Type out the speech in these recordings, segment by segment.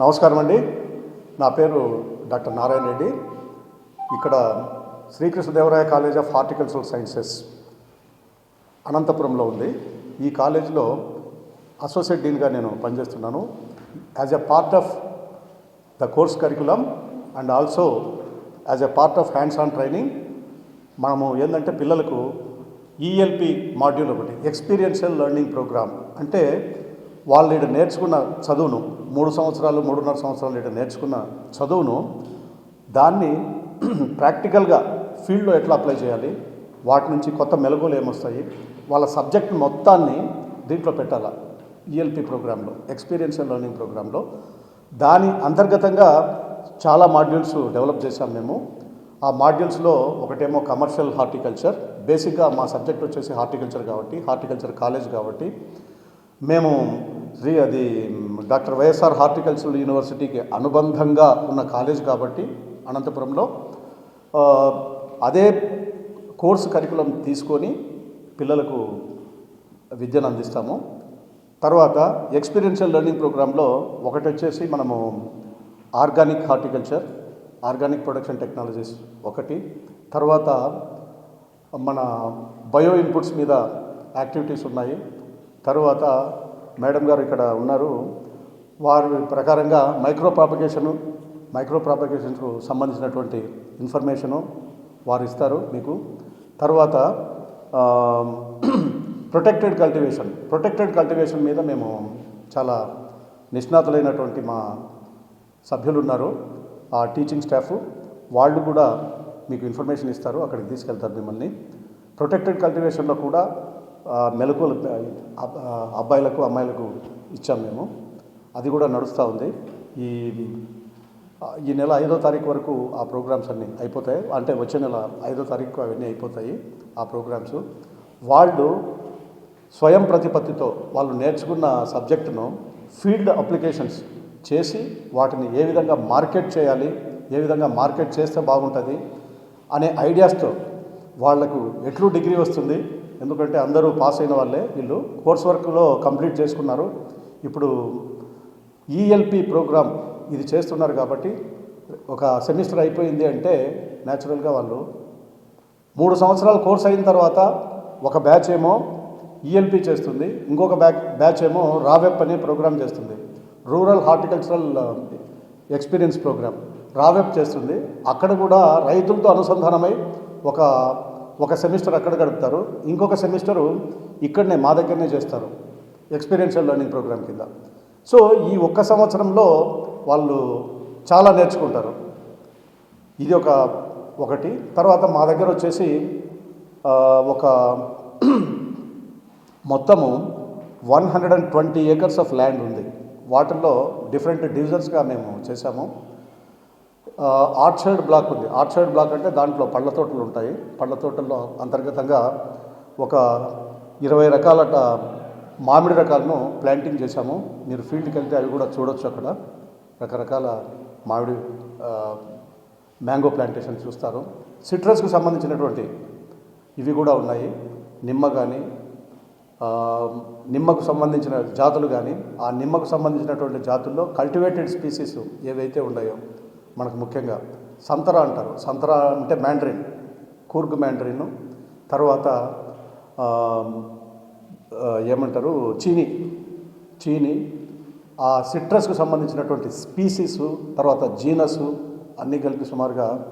నమస్కారం అండి. నా పేరు డాక్టర్ నారాయణ రెడ్డి. ఇక్కడ Srikrishnadevaraya college of horticultural sciences అనంతపురంలో ఉంది. ఈ కాలేజీలో అసోసియేట్ డీన్గా నేను పనిచేస్తున్నాను. As a part of the course curriculum and also as a part of hands on training మనము ఏంటంటే పిల్లలకు ఈఎల్పి మాడ్యూల్ ఒకటి ఎక్స్పీరియన్షియల్ లెర్నింగ్ ప్రోగ్రామ్. అంటే వాళ్ళు నేర్చుకున్న చదువును మూడు సంవత్సరాలు మూడున్నర సంవత్సరాలు ఇక్కడ నేర్చుకున్న చదువును దాన్ని ప్రాక్టికల్గా ఫీల్డ్లో ఎట్లా అప్లై చేయాలి వాటి నుంచి కొత్త మెలకులు ఏమొస్తాయి వాళ్ళ సబ్జెక్ట్ మొత్తాన్ని దీంట్లో పెట్టాలా ఈఎల్పి ప్రోగ్రాంలో ఎక్స్పీరియన్షియల్ లెర్నింగ్ ప్రోగ్రాంలో. దాని అంతర్గతంగా చాలా మాడ్యూల్స్ డెవలప్ చేశాం మేము. ఆ మాడ్యూల్స్లో ఒకటేమో కమర్షియల్ హార్టికల్చర్ బేసిక్గా మా సబ్జెక్ట్ వచ్చేసి హార్టికల్చర్ కాబట్టి హార్టికల్చర్ కాలేజ్ కాబట్టి. మేము అది డాక్టర్ వైఎస్ఆర్ హార్టికల్చరల్ యూనివర్సిటీకి అనుబంధంగా ఉన్న కాలేజ్ కాబట్టి అనంతపురంలో అదే కోర్సు కరికులం తీసుకొని పిల్లలకు విద్యను అందిస్తాము. తర్వాత ఎక్స్పీరియన్షియల్ లెర్నింగ్ ప్రోగ్రాంలో ఒకటి వచ్చేసి మనము organic horticulture organic production technologies ఒకటి. తర్వాత మన బయో ఇన్పుట్స్ మీద యాక్టివిటీస్ ఉన్నాయి. తరువాత మేడం గారు ఇక్కడ ఉన్నారు. వారి ప్రకారంగా మైక్రో ప్రాపగేషను మైక్రో ప్రాపగేషన్కు సంబంధించినటువంటి ఇన్ఫర్మేషను వారు ఇస్తారు మీకు. తర్వాత ప్రొటెక్టెడ్ కల్టివేషన్. ప్రొటెక్టెడ్ కల్టివేషన్ మీద మేము చాలా నిష్ణాతులైనటువంటి మా సభ్యులు ఉన్నారు ఆ టీచింగ్ స్టాఫ్. వాళ్ళు కూడా మీకు ఇన్ఫర్మేషన్ ఇస్తారు అక్కడికి తీసుకెళ్తారు మిమ్మల్ని. ప్రొటెక్టెడ్ కల్టివేషన్లో కూడా మెలకువలు అబ్బాయిలకు అమ్మాయిలకు ఇచ్చాం మేము. అది కూడా నడుస్తూ ఉంది. ఈ ఈ నెల ఐదో తారీఖు వరకు ఆ ప్రోగ్రామ్స్ అన్నీ అయిపోతాయి. అంటే వచ్చే నెల ఐదో తారీఖు అవన్నీ అయిపోతాయి ఆ ప్రోగ్రామ్స్. వాళ్ళు స్వయం ప్రతిపత్తితో వాళ్ళు నేర్చుకున్న సబ్జెక్టును ఫీల్డ్ అప్లికేషన్స్ చేసి వాటిని ఏ విధంగా మార్కెట్ చేయాలి ఏ విధంగా మార్కెట్ చేస్తే బాగుంటుంది అనే ఐడియాస్తో వాళ్ళకు ఎట్లు డిగ్రీ వస్తుంది. ఎందుకంటే అందరూ పాస్ అయిన వాళ్ళే వీళ్ళు. కోర్స్ వర్క్లో కంప్లీట్ చేసుకున్నారు. ఇప్పుడు ఈఎల్పి ప్రోగ్రామ్ ఇది చేస్తున్నారు కాబట్టి ఒక సెమిస్టర్ అయిపోయింది అంటే న్యాచురల్గా వాళ్ళు మూడు సంవత్సరాల కోర్స్ అయిన తర్వాత ఒక బ్యాచ్ ఏమో ఈఎల్పి చేస్తుంది ఇంకొక బ్యాచ్ బ్యాచ్ ఏమో రావెప్ అనే ప్రోగ్రామ్ చేస్తుంది. రూరల్ హార్టికల్చరల్ ఎక్స్పీరియన్స్ ప్రోగ్రామ్ రావెప్ చేస్తుంది. అక్కడ కూడా రైతులతో అనుసంధానమై ఒక ఒక సెమిస్టర్ అక్కడ గడుపుతారు. ఇంకొక సెమిస్టరు ఇక్కడనే మా దగ్గరనే చేస్తారు. ఎక్స్పీరియన్షియల్ లెర్నింగ్ ప్రోగ్రామ్ కింద. సో ఈ ఒక్క సంవత్సరంలో వాళ్ళు చాలా నేర్చుకుంటారు. ఇది ఒక ఒకటి. తర్వాత మా దగ్గర వచ్చేసి ఒక మొత్తము one hundred and twenty acres of land ఉంది. వాటిల్లో డిఫరెంట్ డివిజన్స్గా మేము చేశాము. ఆర్చర్డ్ బ్లాక్ ఉంది. ఆర్చర్డ్ బ్లాక్ అంటే దాంట్లో పళ్ళ తోటలు ఉంటాయి. పళ్ళ తోటల్లో అంతర్గతంగా ఒక ఇరవై రకాల మామిడి రకాలను ప్లాంటింగ్ చేశాము. మీరు ఫీల్డ్కి వెళ్తే అవి కూడా చూడొచ్చు అక్కడ. రకరకాల మామిడి మ్యాంగో ప్లాంటేషన్ చూస్తారు. సిట్రస్కు సంబంధించినటువంటి ఇవి కూడా ఉన్నాయి. నిమ్మ కానీ నిమ్మకు సంబంధించిన జాతులు కానీ ఆ నిమ్మకు సంబంధించినటువంటి జాతుల్లో కల్టివేటెడ్ స్పీసీస్ ఏవైతే ఉన్నాయో మనకు ముఖ్యంగా సంతరా అంటారు. సంతరా అంటే మ్యాండ్రిన్ కూర్గ్ మ్యాండ్రిన్ తర్వాత ఏమంటారు? చీని. చీని. ఆ సిట్రస్కు సంబంధించినటువంటి స్పీసీస్ తర్వాత జీనస్ అన్నీ కలిపి సుమారుగా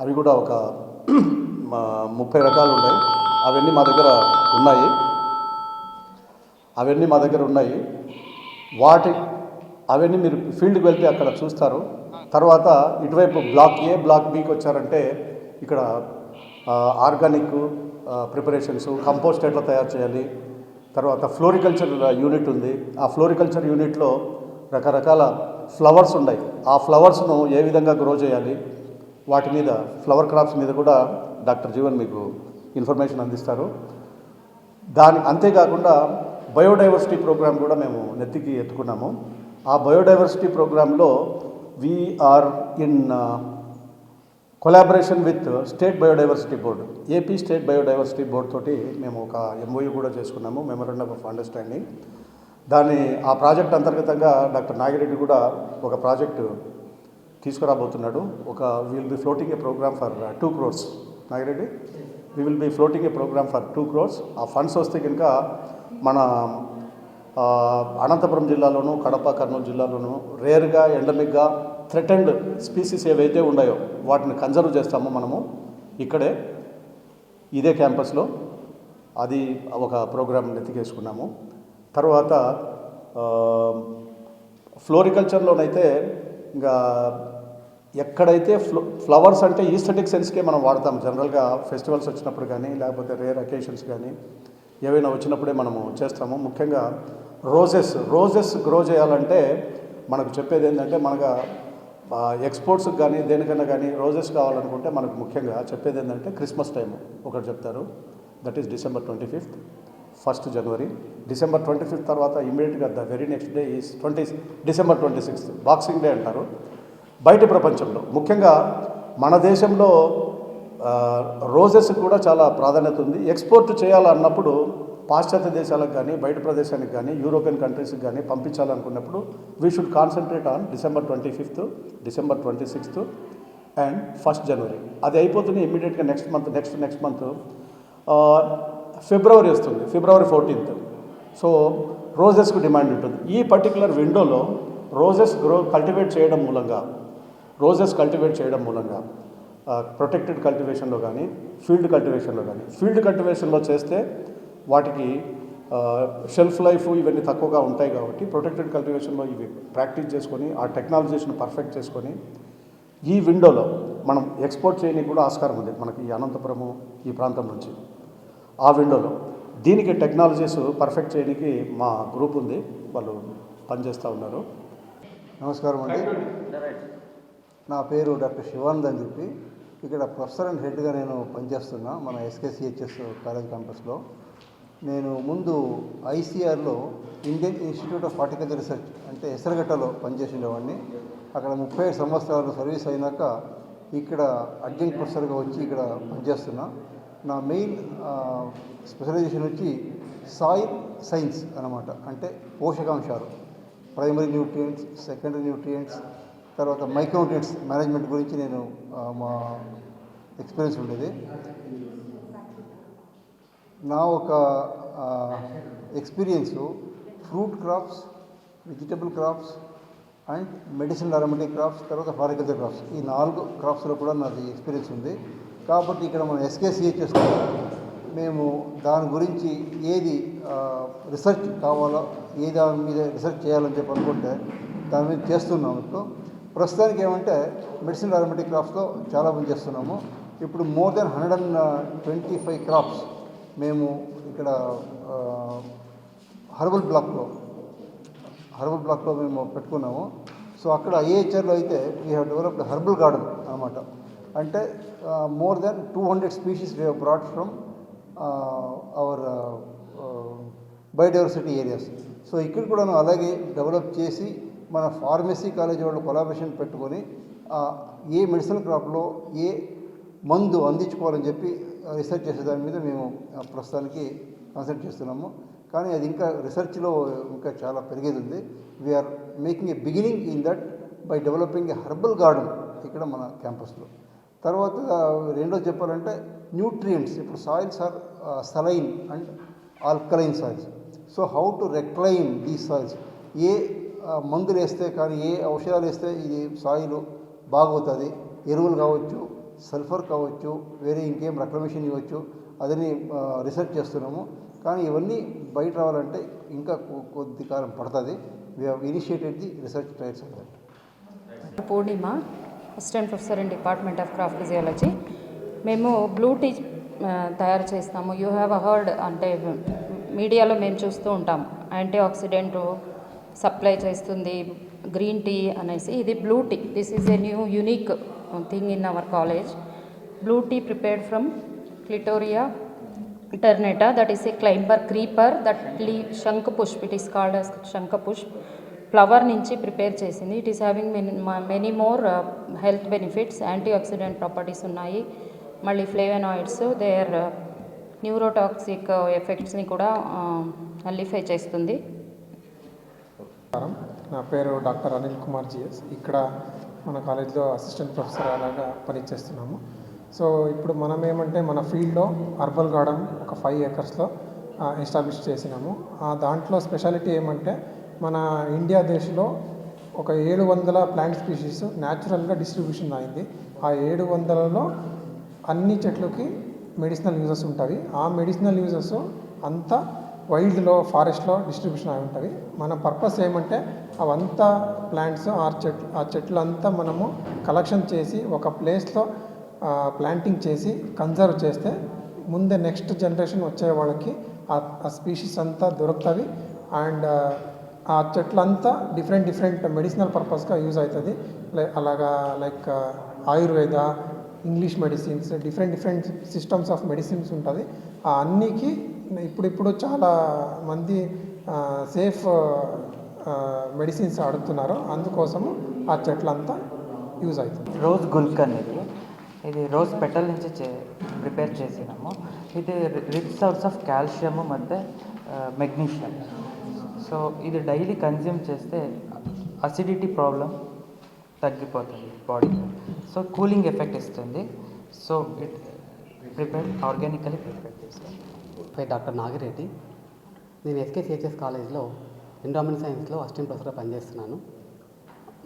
అవి కూడా ఒక ముప్పై రకాలు ఉన్నాయి అవన్నీ మా దగ్గర ఉన్నాయి. అవన్నీ మా దగ్గర ఉన్నాయి. వాటి అవన్నీ మీరు ఫీల్డ్కి వెళ్తే అక్కడ చూస్తారు. తర్వాత ఇటువైపు బ్లాక్ ఏ బ్లాక్ బికి వచ్చారంటే ఇక్కడ ఆర్గానిక్ ప్రిపరేషన్స్ కంపోస్ట్ ఎట్లా తయారు చేయాలి తర్వాత ఫ్లోరికల్చర్ యూనిట్ ఉంది. ఆ ఫ్లోరికల్చర్ యూనిట్లో రకరకాల ఫ్లవర్స్ ఉన్నాయి. ఆ ఫ్లవర్స్ను ఏ విధంగా గ్రో చేయాలి? వాటి మీద ఫ్లవర్ క్రాప్స్ మీద కూడా డాక్టర్ జీవన్ మీకు ఇన్ఫర్మేషన్ అందిస్తారు. దాని అంతేకాకుండా బయోడైవర్సిటీ ప్రోగ్రామ్ కూడా మేము నెత్తికి ఎత్తుకున్నాము. ఆ బయోడైవర్సిటీ ప్రోగ్రాంలో we are in collaboration with state biodiversity board AP state biodiversity board తోటి మేము ఒక ఎంఓయూ కూడా చేసుకున్నాము మెమోరండమ్ ఆఫ్ అండర్స్టాండింగ్ దాని ఆ ప్రాజెక్ట్ అంతర్గతంగా డాక్టర్ నాగిరెడ్డి కూడా ఒక ప్రాజెక్టు తీసుకురాబోతున్నాడు. ఒక will be floating a program for two crores Nagireddy? We will be floating a program for two crores ఆ ఫండ్స్ వస్తే కనుక మన uh, అనంతపురం జిల్లాలోను కడప కర్నూలు జిల్లాలోను రేర్గా ఎండమిక్గా థ్రెటెండ్ స్పీసీస్ ఏవైతే ఉన్నాయో వాటిని కన్జర్వ్ చేస్తామో మనము ఇక్కడే ఇదే క్యాంపస్లో అది ఒక ప్రోగ్రామ్ ఎత్తికేసుకున్నాము తర్వాత ఫ్లోరికల్చర్లోనైతే ఇంకా ఎక్కడైతే ఫ్లో ఫ్లవర్స్ అంటే ఈస్థెటిక్ సెన్స్కే మనం వాడతాం. జనరల్గా ఫెస్టివల్స్ వచ్చినప్పుడు కానీ లేకపోతే రేర్ అకేషన్స్ కానీ ఏవైనా వచ్చినప్పుడే మనము చేస్తాము. ముఖ్యంగా రోజెస్ రోజెస్ గ్రో చేయాలంటే మనకు చెప్పేది ఏంటంటే మనగా ఎక్స్పోర్ట్స్కి కానీ దేనికైనా కానీ రోజెస్ కావాలనుకుంటే మనకు ముఖ్యంగా చెప్పేది ఏంటంటే క్రిస్మస్ టైం ఒకటి చెప్తారు. That is December twenty fifth first January December twenty fifth తర్వాత ఇమీడియట్గా the very next day is twenty December twenty sixth boxing day అంటారు. బయట ప్రపంచంలో ముఖ్యంగా మన దేశంలో రోజెస్ కూడా చాలా ప్రాధాన్యత ఉంది. ఎక్స్పోర్ట్ చేయాలన్నప్పుడు పాశ్చాత్య దేశాలకు కానీ బయట ప్రదేశానికి కానీ యూరోపియన్ కంట్రీస్కి కానీ పంపించాలనుకున్నప్పుడు we should concentrate on December twenty fifth December twenty sixth and first January అది అయిపోతుంది ఇమ్మీడియట్గా next month next next month February వస్తుంది ఫిబ్రవరి ఫోర్టీన్త్ సో రోజెస్కు డిమాండ్ ఉంటుంది. ఈ పర్టికులర్ విండోలో రోజెస్ గ్రో కల్టివేట్ చేయడం మూలంగా రోజెస్ కల్టివేట్ చేయడం మూలంగా ప్రొటెక్టెడ్ కల్టివేషన్లో కానీ ఫీల్డ్ కల్టివేషన్లో కానీ ఫీల్డ్ కల్టివేషన్లో చేస్తే వాటికి షెల్ఫ్ లైఫ్ ఇవన్నీ తక్కువగా ఉంటాయి కాబట్టి ప్రొటెక్టెడ్ కల్టివేషన్లో ఇవి ప్రాక్టీస్ చేసుకొని ఆ టెక్నాలజీస్ని పర్ఫెక్ట్ చేసుకొని ఈ విండోలో మనం ఎక్స్పోర్ట్ చేయడానికి కూడా ఆస్కారం ఉంది మనకి ఈ అనంతపురము ఈ ప్రాంతం నుంచి. ఆ విండోలో దీనికి టెక్నాలజీస్ పర్ఫెక్ట్ చేయడానికి మా గ్రూప్ ఉంది వాళ్ళు పనిచేస్తూ ఉన్నారు. నమస్కారం అండి. నా పేరు డాక్టర్ శివానంద్ అని చెప్పి ఇక్కడ ప్రొఫెసర్ అండ్ హెడ్గా నేను పనిచేస్తున్నా మన ఎస్కేసిహెచ్ఎస్ కాలేజ్ క్యాంపస్లో. నేను ముందు ఐసీఆర్లో Indian Institute of Horticulture Research అంటే ఎసరగట్టలో పనిచేసేవాడిని అక్కడ ముప్పై ఐదు సంవత్సరాలు సర్వీస్ అయినాక ఇక్కడ అడ్జంక్ట్ ప్రొఫెసర్గా వచ్చి ఇక్కడ పనిచేస్తున్నా. నా మెయిన్ స్పెషలైజేషన్ వచ్చి సాయిల్ సైన్స్ అన్నమాట. అంటే పోషకాంశాలు. ప్రైమరీ న్యూట్రియంట్స్ సెకండరీ న్యూట్రియంట్స్ తర్వాత మైక్రోన్యూట్రియంట్స్ మేనేజ్మెంట్ గురించి నేను మా ఎక్స్పీరియన్స్ ఉండేది. నా ఒక experience fruit crops vegetable crops and medicine aromatic crops తర్వాత హారికల్చర్ క్రాప్స్. ఈ నాలుగు క్రాప్స్లో కూడా నాది ఎక్స్పీరియన్స్ ఉంది. కాబట్టి ఇక్కడ మనం ఎస్కేసిహెచ్ఎస్ మేము దాని గురించి ఏది రీసెర్చ్ కావాలో ఏ దాని మీద రీసెర్చ్ చేయాలని చెప్పి అనుకుంటే దాని మీద చేస్తున్నాము ఇప్పుడు. ప్రస్తుతానికి ఏమంటే మెడిసిన్ అరోమేటిక్ క్రాప్స్లో చాలా మంది చేస్తున్నాము. ఇప్పుడు more than hundred and twenty five crops మేము ఇక్కడ హర్బల్ బ్లాక్లో హర్బల్ బ్లాక్లో మేము పెట్టుకున్నాము. సో అక్కడ ఏహెచ్ఆర్లో అయితే we have developed herbal garden అనమాట అంటే more than two hundred species we have brought from our biodiversity areas so ఇక్కడ కూడా అలాగే డెవలప్ చేసి మన ఫార్మసీ కాలేజ్ వాళ్ళు కొలాబరేషన్ పెట్టుకొని ఏ మెడిసిన్ క్రాప్లో ఏ మందు అందించుకోవాలని చెప్పి రీసెర్చ్ చేసే దాని మీద మేము ప్రస్తుతానికి కాన్సన్ట్రేట్ చేస్తున్నాము. కానీ అది ఇంకా రీసెర్చ్లో ఇంకా చాలా పెరిగేది ఉంది we're making a beginning in that by developing a herbal garden ఇక్కడ మన క్యాంపస్లో తర్వాత రెండోది చెప్పాలంటే న్యూట్రియంట్స్ ఇప్పుడు soils are saline and alkaline soils so how to reclaim the soils ఏ మందులు వేస్తే కానీ ఏ ఔషధాలు వేస్తే ఇది సాయిల్ బాగవుతుంది? ఎరువులు కావచ్చు సల్ఫర్ కావచ్చు వేరే ఇంకేం రెక్లమేషన్ ఇవ్వచ్చు అదని రీసెర్చ్ చేస్తున్నాము. కానీ ఇవన్నీ బయట రావాలంటే ఇంకా కొద్ది కాలం పడుతుంది. We initiated the research trials of Purnima assistant professor in department of crop physiology మేము బ్లూ టీ తయారు చేస్తాము. యూ హ్యావ్ హర్డ్ అంటే మీడియాలో మేము చూస్తూ ఉంటాం. యాంటీ ఆక్సిడెంట్ సప్లై చేస్తుంది గ్రీన్ టీ అనేసి. ఇది blue tea this is a new unique thing in our college blue tea prepared from Clitoria ternatea that is a climber creeper that Lee Shankhpushp it is called as Shankhpushp flower నుంచి prepare చేసింది it is having many many more health benefits antioxidant properties ఉన్నాయి మళ్ళీ ఫ్లేవెనాయిడ్స్ there neurotoxic ఎఫెక్ట్స్ని కూడా అల్లిఫై చేస్తుంది నా పేరు doctor Anil Kumar GS. ఇక్కడ మన కాలేజ్లో అసిస్టెంట్ ప్రొఫెసర్ అలాగా పనిచేస్తున్నాము. సో ఇప్పుడు మనం ఏమంటే మన ఫీల్డ్లో అర్బల్ గార్డెన్ ఒక ఫైవ్ ఏకర్స్లో ఎస్టాబ్లిష్ చేసినాము. ఆ దాంట్లో స్పెషాలిటీ ఏమంటే మన ఇండియా దేశంలో ఒక ఏడు వందల ప్లాంట్ స్పీషీస్ న్యాచురల్గా డిస్ట్రిబ్యూషన్ అయింది. ఆ ఏడు వందలలో అన్ని చెట్లకి మెడిసినల్ యూజెస్ ఉంటాయి. ఆ మెడిసినల్ యూజెస్ అంతా వైల్డ్లో ఫారెస్ట్లో డిస్ట్రిబ్యూషన్ అయి ఉంటుంది. మన పర్పస్ ఏమంటే అవంతా ప్లాంట్స్ ఆ చెట్లు ఆ చెట్లంతా మనము కలెక్షన్ చేసి ఒక ప్లేస్లో ప్లాంటింగ్ చేసి కన్జర్వ్ చేస్తే ముందే నెక్స్ట్ జనరేషన్ వచ్చే వాళ్ళకి ఆ స్పీషీస్ అంతా దొరుకుతుంది. అండ్ ఆ చెట్లంతా డిఫరెంట్ డిఫరెంట్ మెడిసినల్ పర్పస్గా యూజ్ అవుతుంది. లైక్ అలాగా like Ayurveda English medicines different different systems of medicines ఉంటుంది. ఆ అన్నికి ఇప్పుడిప్పుడు చాలా మంది సేఫ్ మెడిసిన్స్ ఆడుతున్నారు అందుకోసము ఆ చెట్లంతా యూజ్ అవుతుంది. రోజ్ గుల్క్ అనేది ఇది రోజ్ పెట్టల్ నుంచి చే ప్రిపేర్ చేసినాము. ఇది రిచ్ సోర్స్ ఆఫ్ కాల్షియము మధ్య మెగ్నీషియం సో ఇది డైలీ కన్జ్యూమ్ చేస్తే అసిడిటీ ప్రాబ్లం తగ్గిపోతుంది బాడీకి సో కూలింగ్ ఎఫెక్ట్ ఇస్తుంది. So it prepare organically prepare చేస్తుంది. పై డాక్టర్ నాగిరెడ్డి. నేను ఎస్కేసిహెచ్ఎస్ కాలేజ్లో ఎన్విరాన్మెంట్ సైన్స్లో అసిస్టెంట్ ప్రొఫెసర్గా పనిచేస్తున్నాను.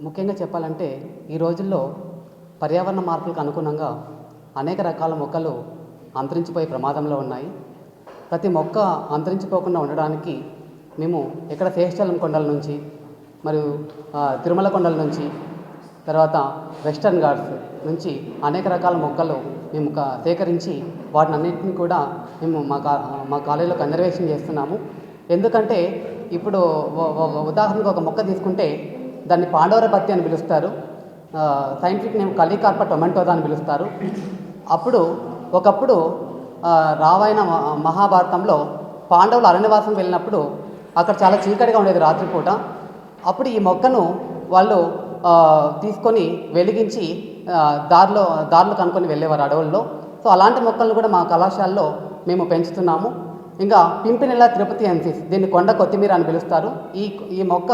ముఖ్యంగా చెప్పాలంటే ఈ రోజుల్లో పర్యావరణ మార్పులకు అనుగుణంగా అనేక రకాల మొక్కలు అంతరించిపోయే ప్రమాదంలో ఉన్నాయి. ప్రతి మొక్క అంతరించిపోకుండా ఉండడానికి మేము ఇక్కడ శేషాలం కొండల నుంచి మరియు తిరుమల కొండల నుంచి తర్వాత వెస్టర్న్ ఘాట్స్ నుంచి అనేక రకాల మొక్కలు మేము సేకరించి వాటిని అన్నింటిని కూడా మేము మా కా మా కాలేజీలో కన్జర్వేషన్ చేస్తున్నాము. ఎందుకంటే ఇప్పుడు ఉదాహరణకు ఒక మొక్క తీసుకుంటే దాన్ని పాండవర పత్తి అని పిలుస్తారు. సైంటిఫిక్ నేమ్ కలికార్ప టొమాటోదా అని పిలుస్తారు. అప్పుడు ఒకప్పుడు రావాయణ రామాయణ మహాభారతంలో పాండవులు అరణ్యవాసం వెళ్ళినప్పుడు అక్కడ చాలా చీకటిగా ఉండేది రాత్రిపూట. అప్పుడు ఈ మొక్కను వాళ్ళు తీసుకొని వెలిగించి దారిలో దారిలో కనుక్కొని వెళ్ళేవారు అడవుల్లో సో అలాంటి మొక్కలను కూడా మా కళాశాలలో మేము పెంచుతున్నాము. ఇంకా పింపినెల తిరుపతి ఎన్సిస్ దీన్ని కొండ కొత్తిమీర అని పిలుస్తారు. ఈ ఈ మొక్క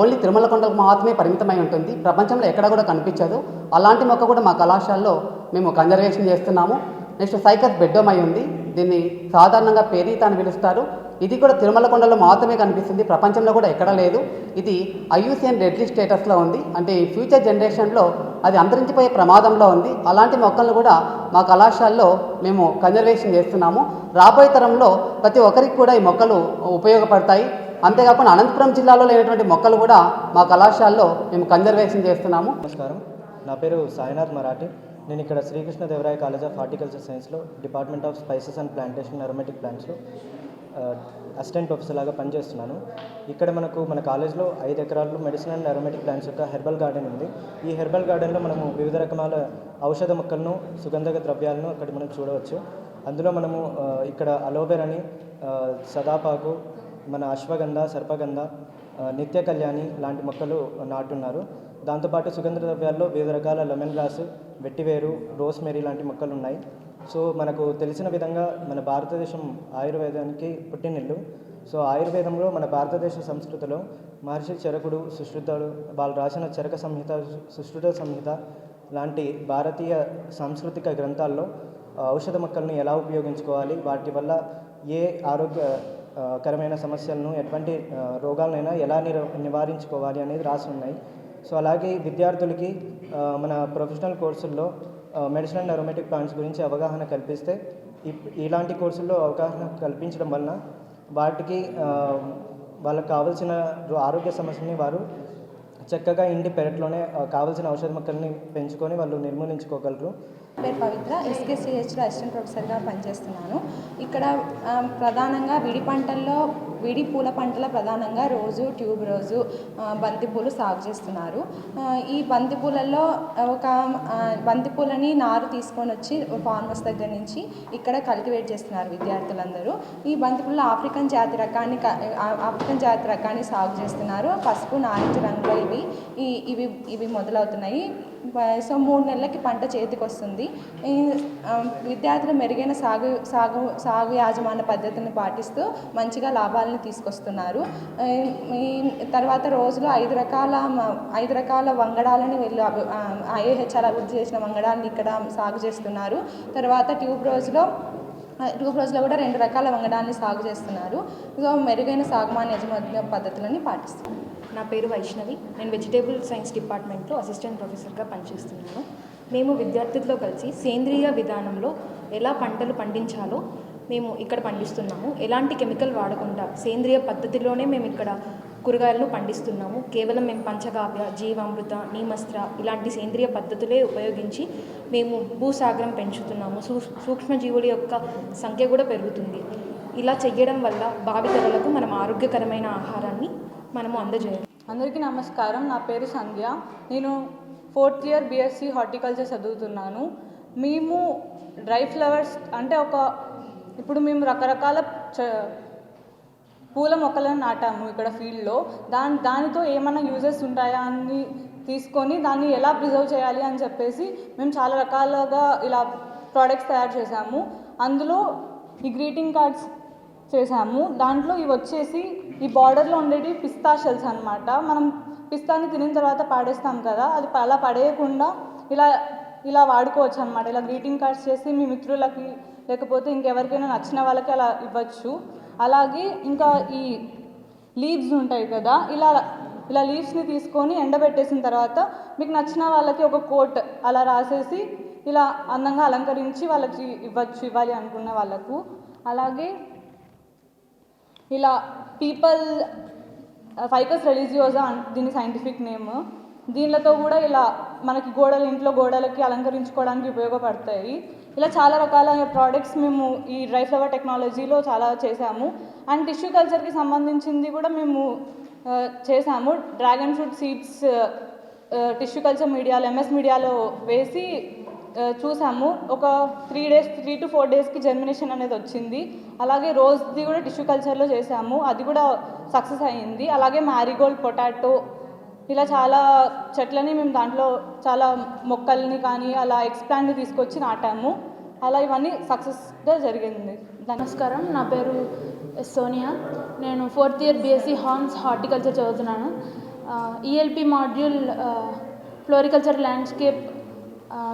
ఓన్లీ తిరుమల కొండకు మాత్రమే పరిమితమై ఉంటుంది. ప్రపంచంలో ఎక్కడ కూడా కనిపించదు. అలాంటి మొక్క కూడా మా కళాశాలలో మేము కన్జర్వేషన్ చేస్తున్నాము. నెక్స్ట్ సైకస్ బెడ్డోమై ఉంది. దీన్ని సాధారణంగా పేరీత అని పిలుస్తారు. ఇది కూడా తిరుమల కొండలో మాత్రమే కనిపిస్తుంది. ప్రపంచంలో కూడా ఎక్కడా లేదు. ఇది ఐయుసిఎన్ రెడ్లీ స్టేటస్లో ఉంది. అంటే ఈ ఫ్యూచర్ జనరేషన్లో అది అంతరించిపోయే ప్రమాదంలో ఉంది. అలాంటి మొక్కలను కూడా మా కళాశాలలో మేము కన్జర్వేషన్ చేస్తున్నాము. రాబోయే తరంలో ప్రతి ఒక్కరికి కూడా ఈ మొక్కలు ఉపయోగపడతాయి. అంతేకాకుండా అనంతపురం జిల్లాలో లేనటువంటి మొక్కలు కూడా మా కళాశాలలో మేము కన్జర్వేషన్ చేస్తున్నాము. నమస్కారం. నా పేరు సాయినాథ్ మరాఠీ. నేను ఇక్కడ శ్రీకృష్ణదేవరాయ కాలేజ్ ఆఫ్ హార్టికల్చర్ సైన్స్లో department of spices and plantation aromatic ప్లాంట్స్లో assistant professor లాగా పనిచేస్తున్నాను. ఇక్కడ మనకు మన కాలేజ్లో ఐదు ఎకరాల్లో మెడిసిన్ అండ్ అరోమేటిక్ ప్లాంట్స్ యొక్క హెర్బల్ గార్డెన్ ఉంది. ఈ హెర్బల్ గార్డెన్లో మనము వివిధ రకాల ఔషధ మొక్కలను సుగంధక ద్రవ్యాలను అక్కడ మనం చూడవచ్చు. అందులో మనము ఇక్కడ అలోబెరని సదాపాకు మన అశ్వగంధ సర్పగంధ నిత్య కళ్యాణి లాంటి మొక్కలు నాటున్నారు. దాంతోపాటు సుగంధ ద్రవ్యాల్లో వివిధ రకాల లెమన్ గ్రాస్ వెట్టివేరు రోస్మెరీ లాంటి మొక్కలు ఉన్నాయి. సో మనకు తెలిసిన విధంగా మన భారతదేశం ఆయుర్వేదానికి పుట్టినిల్లు. సో ఆయుర్వేదంలో మన భారతదేశ సంస్కృతిలో మహర్షి చరకుడు సుశ్రుతుడు వాళ్ళు రాసిన చరక సంహిత సుశ్రుత సంహిత లాంటి భారతీయ సాంస్కృతిక గ్రంథాల్లో ఔషధ మొక్కలను ఎలా ఉపయోగించుకోవాలి వాటి వల్ల ఏ ఆరోగ్యకరమైన సమస్యలను ఎటువంటి రోగాలనైనా ఎలా నిర నివారించుకోవాలి అనేది రాసి ఉన్నాయి. సో అలాగే విద్యార్థులకి మన ప్రొఫెషనల్ కోర్సుల్లో మెడిసిన్ అండ్ అరోమేటిక్ ప్లాంట్స్ గురించి అవగాహన కల్పిస్తే ఇప్- ఇలాంటి కోర్సుల్లో అవగాహన కల్పించడం వలన వాటికి వాళ్ళకి కావాల్సిన ఆరోగ్య సమస్యని వారు చక్కగా ఇంటి పెరట్లోనే కావాల్సిన ఔషధ మొక్కల్ని పెంచుకొని వాళ్ళు నిర్మూలించుకోగలరు. పేరు పవిత్ర ఎస్కేసిహెచ్లో అసిస్టెంట్ ప్రొఫెసర్గా పనిచేస్తున్నాను. ఇక్కడ ప్రధానంగా విడి పంటల్లో విడి పూల పంటల ప్రధానంగా రోజు ట్యూబ్ రోజు బంతిపూలు సాగు చేస్తున్నారు. ఈ బంతిపూలలో ఒక బంతిపూలని నారు తీసుకొని వచ్చి ఫార్మర్స్ దగ్గర నుంచి ఇక్కడ కల్టివేట్ చేస్తున్నారు విద్యార్థులందరూ. ఈ బంతిపూలు ఆఫ్రికన్ జాతి రకాన్ని ఆఫ్రికన్ జాతి రకాన్ని సాగు చేస్తున్నారు. పసుపు నారింజ రంగులో ఇవి ఇవి ఇవి మొదలవుతున్నాయి. సో మూడు నెలలకి పంట చేతికి వస్తుంది విద్యార్థులు మెరుగైన సాగు సాగు సాగు యాజమాన్య పద్ధతిని పాటిస్తూ మంచిగా లాభాలను తీసుకొస్తున్నారు. తర్వాత రోజులో ఐదు రకాల ఐదు రకాల వంగడాలని వీళ్ళు ఐఏహెచ్ఆర్ అభివృద్ధి చేసిన వంగడాలను ఇక్కడ సాగు చేస్తున్నారు. తర్వాత ట్యూబ్ రోజులో ట్యూబ్ రోజులో కూడా రెండు రకాల వంగడాన్ని సాగు చేస్తున్నారు. సో మెరుగైన సాగుమాన్ యజమాన్య పద్ధతులని పాటిస్తున్నారు. నా పేరు వైష్ణవి. నేను వెజిటేబుల్ సైన్స్ డిపార్ట్మెంట్లో అసిస్టెంట్ ప్రొఫెసర్గా పనిచేస్తున్నాను. మేము విద్యార్థులతో కలిసి సేంద్రియ విధానంలో ఎలా పంటలు పండించాలో మేము ఇక్కడ పండిస్తున్నాము. ఎలాంటి కెమికల్ వాడకుండా సేంద్రియ పద్ధతిలోనే మేము ఇక్కడ కూరగాయలను పండిస్తున్నాము. కేవలం మేము పంచగావ్య జీవామృత నీమస్త్ర ఇలాంటి సేంద్రియ పద్ధతులే ఉపయోగించి మేము భూసాగరం పెంచుతున్నాము. సూ సూక్ష్మజీవుల యొక్క సంఖ్య కూడా పెరుగుతుంది. ఇలా చెయ్యడం వల్ల భావితరులకు మనం ఆరోగ్యకరమైన ఆహారాన్ని మనము అందజేయాలి అందరికీ నమస్కారం. నా పేరు సంధ్య. నేను ఫోర్త్ ఇయర్ బీఎస్సీ హార్టికల్చర్ చదువుతున్నాను. మేము డ్రై ఫ్లవర్స్ అంటే ఒక ఇప్పుడు మేము రకరకాల చ- పూల మొక్కలను నాటాము ఇక్కడ ఫీల్డ్లో. దాని దానితో ఏమైనా యూజెస్ ఉంటాయా అని తీసుకొని దాన్ని ఎలా ప్రిజర్వ్ చేయాలి అని చెప్పేసి మేము చాలా రకాలుగా ఇలా ప్రోడక్ట్స్ తయారు చేసాము అందులో ఈ గ్రీటింగ్ కార్డ్స్ చేసాము దాంట్లో ఇవి వచ్చేసి ఈ బార్డర్లో ఉండేవి పిస్తా షెల్స్ అనమాట మనం పిస్తాని తినిన తర్వాత పాడేస్తాం కదా అది అలా పడేయకుండా ఇలా ఇలా వాడుకోవచ్చు అనమాట ఇలా గ్రీటింగ్ కార్డ్స్ చేసి మీ మిత్రులకి లేకపోతే ఇంకెవరికైనా నచ్చిన వాళ్ళకి అలా ఇవ్వచ్చు. అలాగే ఇంకా ఈ లీవ్స్ ఉంటాయి కదా ఇలా ఇలా లీవ్స్ని తీసుకొని ఎండబెట్టేసిన తర్వాత మీకు నచ్చిన వాళ్ళకి ఒక కోట్ అలా రాసేసి ఇలా అందంగా అలంకరించి వాళ్ళకి ఇవ్వచ్చు ఇవ్వాలి అనుకున్న వాళ్ళకు. అలాగే ఇలా పీపల్ ఫైకస్ రెలిజియోజా దీని సైంటిఫిక్ నేమ్. దీనిలతో కూడా ఇలా మనకి గోడలు ఇంట్లో గోడలకి అలంకరించుకోవడానికి ఉపయోగపడతాయి. ఇలా చాలా రకాల ప్రోడక్ట్స్ మేము ఈ డ్రై ఫ్లవర్ టెక్నాలజీలో చాలా చేసాము అండ్ టిష్యూ కల్చర్కి సంబంధించింది కూడా మేము చేసాము dragon fruit seeds tissue culture మీడియాలో ఎంఎస్ మీడియాలో వేసి చూసాము ఒక three days three to four డేస్కి జర్మినేషన్ అనేది వచ్చింది. అలాగే రోజ్ది కూడా టిష్యూ కల్చర్లో చేసాము అది కూడా సక్సెస్ అయ్యింది. అలాగే మ్యారీగోల్డ్ పొటాటో ఇలా చాలా చెట్లని మేము దాంట్లో చాలా మొక్కల్ని కానీ అలా ఎక్స్ప్లాంట్ని తీసుకొచ్చి నాటాము. అలా ఇవన్నీ సక్సెస్గా జరిగింది. నమస్కారం నా పేరు ఎస్ సోనియా. నేను fourth year BSc hons horticulture చదువుతున్నాను. ఈఎల్పి మాడ్యూల్ ఫ్లోరికల్చర్ ల్యాండ్స్కేప్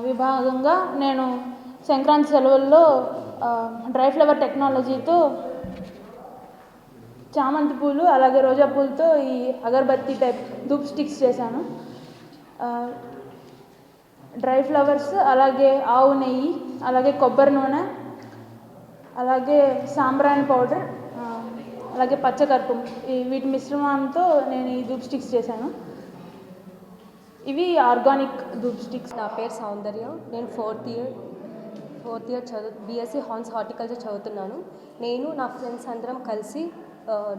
విభాగంగా నేను సంక్రాంతి సెలవుల్లో డ్రై ఫ్లవర్ టెక్నాలజీతో చామంతి పూలు అలాగే రోజా పూలతో ఈ అగరబత్తి టైప్ ధూప్ స్టిక్స్ చేశాను. డ్రై ఫ్లవర్స్ అలాగే ఆవు నెయ్యి అలాగే కొబ్బరి నూనె అలాగే సాంబ్రాణి పౌడర్ అలాగే పచ్చకర్పు ఈ వీటి మిశ్రమంతో నేను ఈ ధూప్ స్టిక్స్ చేశాను. ఇవి ఆర్గానిక్ ధూప్ స్టిక్స్. నా పేరు సౌందర్య. నేను ఫోర్త్ ఇయర్ ఫోర్త్ ఇయర్ చదువు బీఎస్సీ హాన్స్ హార్టికల్చర్ చదువుతున్నాను. నేను నా ఫ్రెండ్స్ అందరం కలిసి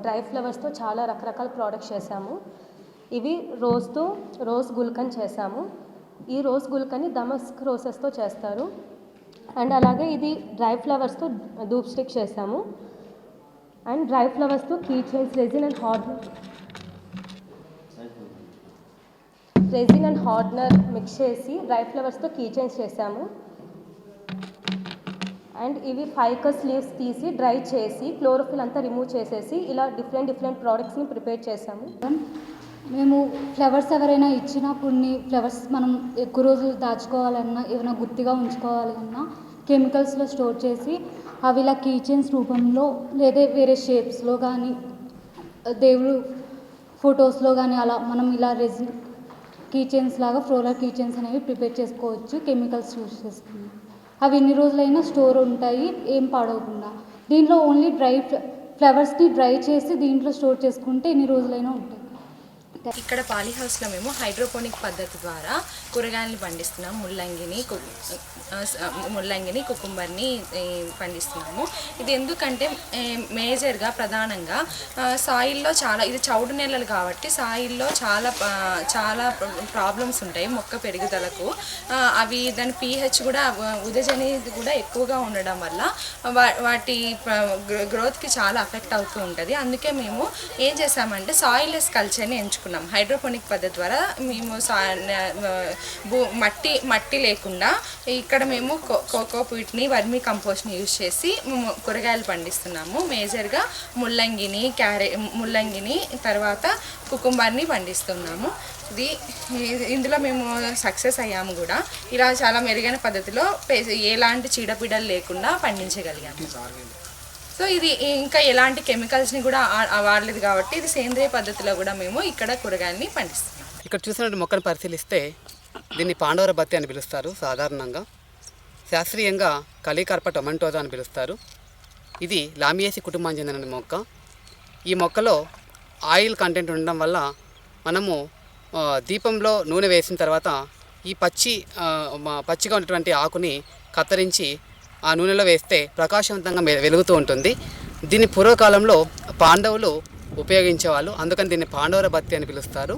డ్రై ఫ్లవర్స్తో చాలా రకరకాల ప్రోడక్ట్స్ చేశాము. ఇవి రోజ్తో రోజ్ గుల్కన్ చేశాము. ఈ రోజ్ గుల్కని దమస్క్ రోసెస్తో చేస్తారు. అండ్ అలాగే ఇది డ్రై ఫ్లవర్స్తో ధూప్ స్టిక్ చేసాము. And dry ఫ్లవర్స్తో key chains resin and hard resin and hardener mix చేసి డ్రై ఫ్లవర్స్తో కీ చైన్స్ చేసాము. అండ్ ఇవి ఫైకస్ లీవ్స్ తీసి డ్రై చేసి క్లోరోఫిల్ అంతా రిమూవ్ చేసేసి ఇలా డిఫరెంట్ డిఫరెంట్ ప్రోడక్ట్స్ని ప్రిపేర్ చేసాము. మేము ఫ్లవర్స్ ఎవరైనా ఇచ్చినా కొన్ని ఫ్లవర్స్ మనం ఎక్కువ రోజులు దాచుకోవాలన్నా ఏమైనా గుర్తుగా ఉంచుకోవాలన్నా కెమికల్స్లో స్టోర్ చేసి అవి ఇలా కీచెన్స్ రూపంలో లేదా వేరే షేప్స్లో కానీ దేవుడు ఫొటోస్లో కానీ అలా మనం ఇలా రెజిన్ కీచెన్స్ లాగా ఫ్లోరల్ కీచెన్స్ అనేవి ప్రిపేర్ చేసుకోవచ్చు కెమికల్స్ యూస్ చేసుకుని. అవి ఎన్ని రోజులైనా స్టోర్ ఉంటాయి ఏం పాడవకుండా. దీంట్లో ఓన్లీ డ్రై ఫ్లవర్స్ని డ్రై చేసి దీంట్లో స్టోర్ చేసుకుంటే ఎన్ని రోజులైనా ఉంటాయి. ఇక్కడ పాలీ హౌస్లో మేము హైడ్రోపోనిక్ పద్ధతి ద్వారా కూరగాయలను పండిస్తున్నాం. ముల్లంగిని ముల్లంగిని కుకుంబర్ని పండిస్తున్నాము. ఇది ఎందుకంటే మేజర్గా ప్రధానంగా సాయిల్లో చాలా ఇది చౌడు నేలలు కాబట్టి సాయిల్లో చాలా చాలా ప్రాబ్లమ్స్ ఉంటాయి మొక్క పెరుగుదలకు. అవి దాని పీహెచ్ కూడా ఉదజనేది కూడా ఎక్కువగా ఉండడం వల్ల వా- వాటి గ్రోత్కి చాలా అఫెక్ట్ అవుతూ ఉంటుంది. అందుకే మేము ఏం చేసామంటే సాయిల్లెస్ కల్చర్ని ఎంచుకున్నాం. చేసుకుంటున్నాం హైడ్రోపోనిక్ పద్ధతి ద్వారా మేము సా భూ మట్టి మట్టి లేకుండా ఇక్కడ మేము కో కోకో పీట్ని వర్మీ కంపోస్ట్ని యూజ్ చేసి మేము కూరగాయలు పండిస్తున్నాము. మేజర్గా ముల్లంగిని క్యారే ముల్లంగిని తర్వాత కుకుంబర్ని పండిస్తున్నాము. ఇది ఇందులో మేము సక్సెస్ అయ్యాము కూడా. ఇలా చాలా మెరుగైన పద్ధతిలో ఎలాంటి చీడపీడలు లేకుండా పండించగలిగాము. సో ఇది ఇంకా ఎలాంటి కెమికల్స్ని కూడా వాడలేదు కాబట్టి ఇది సేంద్రియ పద్ధతిలో కూడా మేము ఇక్కడ కూరగాయలని పండిస్తున్నాం. ఇక్కడ చూసినటువంటి మొక్కను పరిశీలిస్తే దీన్ని పాండవర బత్తి అని పిలుస్తారు సాధారణంగా. శాస్త్రీయంగా కలికార్ప టొమాటోజా అని పిలుస్తారు. ఇది లామియేసి కుటుంబానికి చెందిన మొక్క. ఈ మొక్కలో ఆయిల్ కంటెంట్ ఉండడం వల్ల మనము దీపంలో నూనె వేసిన తర్వాత ఈ పచ్చి పచ్చిగా ఉన్నటువంటి ఆకుని కత్తిరించి ఆ నూనెలో వేస్తే ప్రకాశవంతంగా వెలుగుతూ ఉంటుంది. దీన్ని పూర్వకాలంలో పాండవులు ఉపయోగించేవాళ్ళు. అందుకని దీన్ని పాండవర బత్తి అని పిలుస్తారు.